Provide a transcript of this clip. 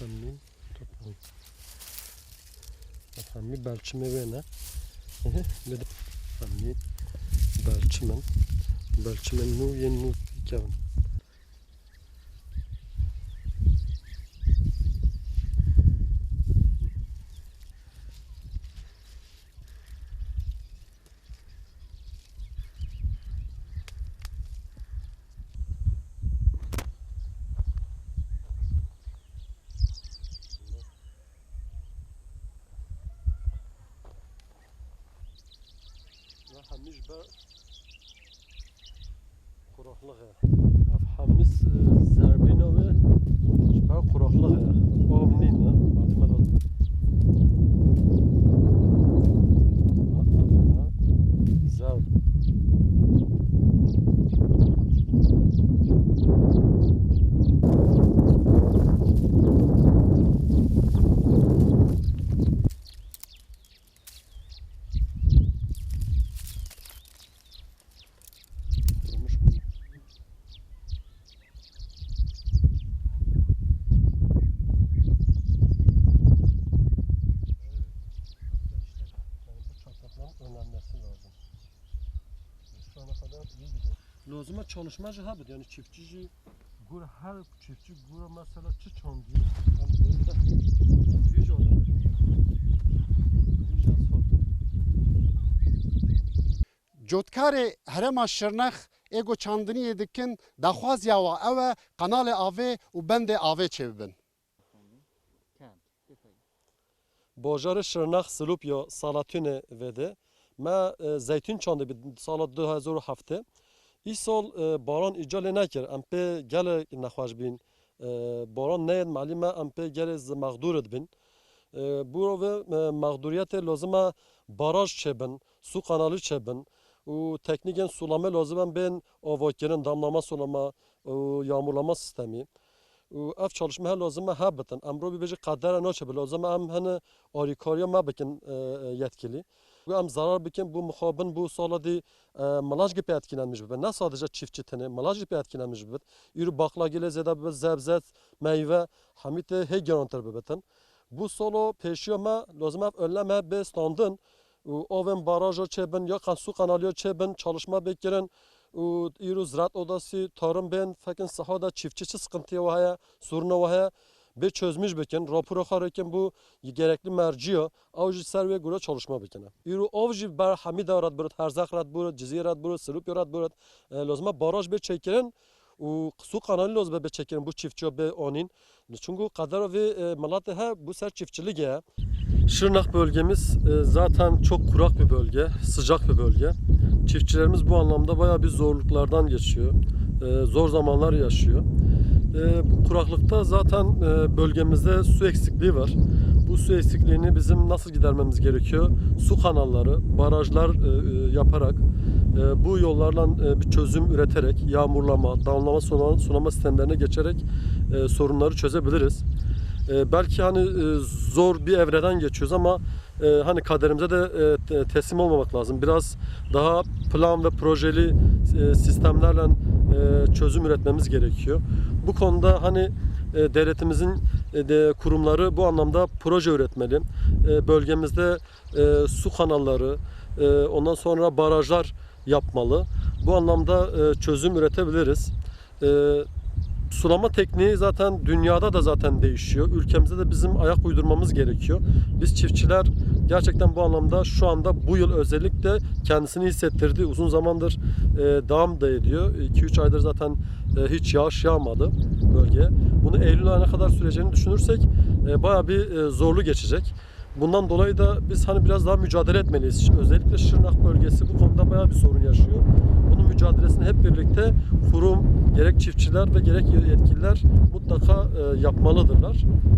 Efendim, toplam. Efendim, belçime ve ne? Bir de efendim, belçimen. Belçimen nu yen nu kevin. Ve hamiş be kuraklık ya. Ev hamis zerbino ve be kuraklık ya. O ne ne? Malime da. Zerb. Olmuş mu? Yani bu çatlakların önlenmesi lazım. Şu ana kadar iyi gidiyor. Lozuma çalışmacı ha yani çiftçici gur her çiftçi gur mesela çi çandı. Yani böyle yüz oldu. Yüz asfalt. Cotkarê herema Şirnex ego çandiniyê dikin daxwaziya wa ew e qenalê avê û bendê avê çêbibin. Bajarı Şırnak Slupyo Salatüne vede. Me e, zeytun çandı bir sala 2007. İ sal e, baran icale nekir. Em pe gele nexwaş bin. E, baran neyed malime em pe gele z mağdur bin. E, bu ve e, mağduriyete lazıma baraj çebin, su kanalı çebin. U tekniken sulama lazım ben avakirin damlama sulama, u yağmurlama sistemi. و اف çalışma her lazım ha bitin. Emro bir beji kadere naçe bi lazım em hani arikariya ma bikin e, e, yetkili. ve am zarar bikin bu muhabın bu saladi e, malaj gibi etkilenmiş bibit. Ne sadece çiftçi çiftçitini malaj gibi etkilenmiş bibit. Yürü bakla gele zede bibit zebzet meyve hamite he garantir bibitin. Bu solo peşiyoma lazım hep önleme be standın. Oven barajı çebin ya kan su kanalıyor çebin çalışma beklerin. Yürü ziraat odası tarım ben fakin sahada çiftçiçi sıkıntıya vahaya suruna vahaya bir çözmüş bekin rapora xarıken bu gerekli merciya avcı serve göre çalışma bekine. İru avcı ber hamida rad burut herzak rad burut cizir rad burut sırıp rad burut lazım baraj bir çekirin و su kanalı lazım bir çekirin bu çiftçi be onin. Çünkü kadar ve malatya ha bu ser çiftçilik ya. Şırnak bölgemiz e, zaten çok kurak bir bölge, sıcak bir bölge. Çiftçilerimiz bu anlamda bayağı bir zorluklardan geçiyor. E, Zor zamanlar yaşıyor. E, Bu kuraklıkta zaten e, bölgemizde su eksikliği var. Bu su eksikliğini bizim nasıl gidermemiz gerekiyor? Su kanalları, barajlar e, e, yaparak, e, bu yollarla e, bir çözüm üreterek, yağmurlama, damlama, sulama, sulama sistemlerine geçerek e, sorunları çözebiliriz. E, belki hani e, zor bir evreden geçiyoruz ama e, hani kaderimize de e, te- teslim olmamak lazım. Biraz daha plan ve projeli e, sistemlerle e, çözüm üretmemiz gerekiyor. Bu konuda hani e, devletimizin e, de kurumları bu anlamda proje üretmeli. E, bölgemizde e, su kanalları, e, ondan sonra barajlar yapmalı. Bu anlamda e, çözüm üretebiliriz. E, sulama tekniği zaten dünyada da zaten değişiyor. Ülkemizde de bizim ayak uydurmamız gerekiyor. Biz çiftçiler gerçekten bu anlamda şu anda bu yıl özellikle kendisini hissettirdi. Uzun zamandır e, devam da ediyor. 2-3 aydır zaten e, hiç yağış yağmadı bölgeye. Bunu Eylül ayına kadar süreceğini düşünürsek e, bayağı bir e, zorlu geçecek. Bundan dolayı da biz hani biraz daha mücadele etmeliyiz. Özellikle Şırnak bölgesi bu konuda bayağı bir sorun yaşıyor. Mücadelesini hep birlikte kurum, gerek çiftçiler ve gerek yetkililer mutlaka e, yapmalıdırlar.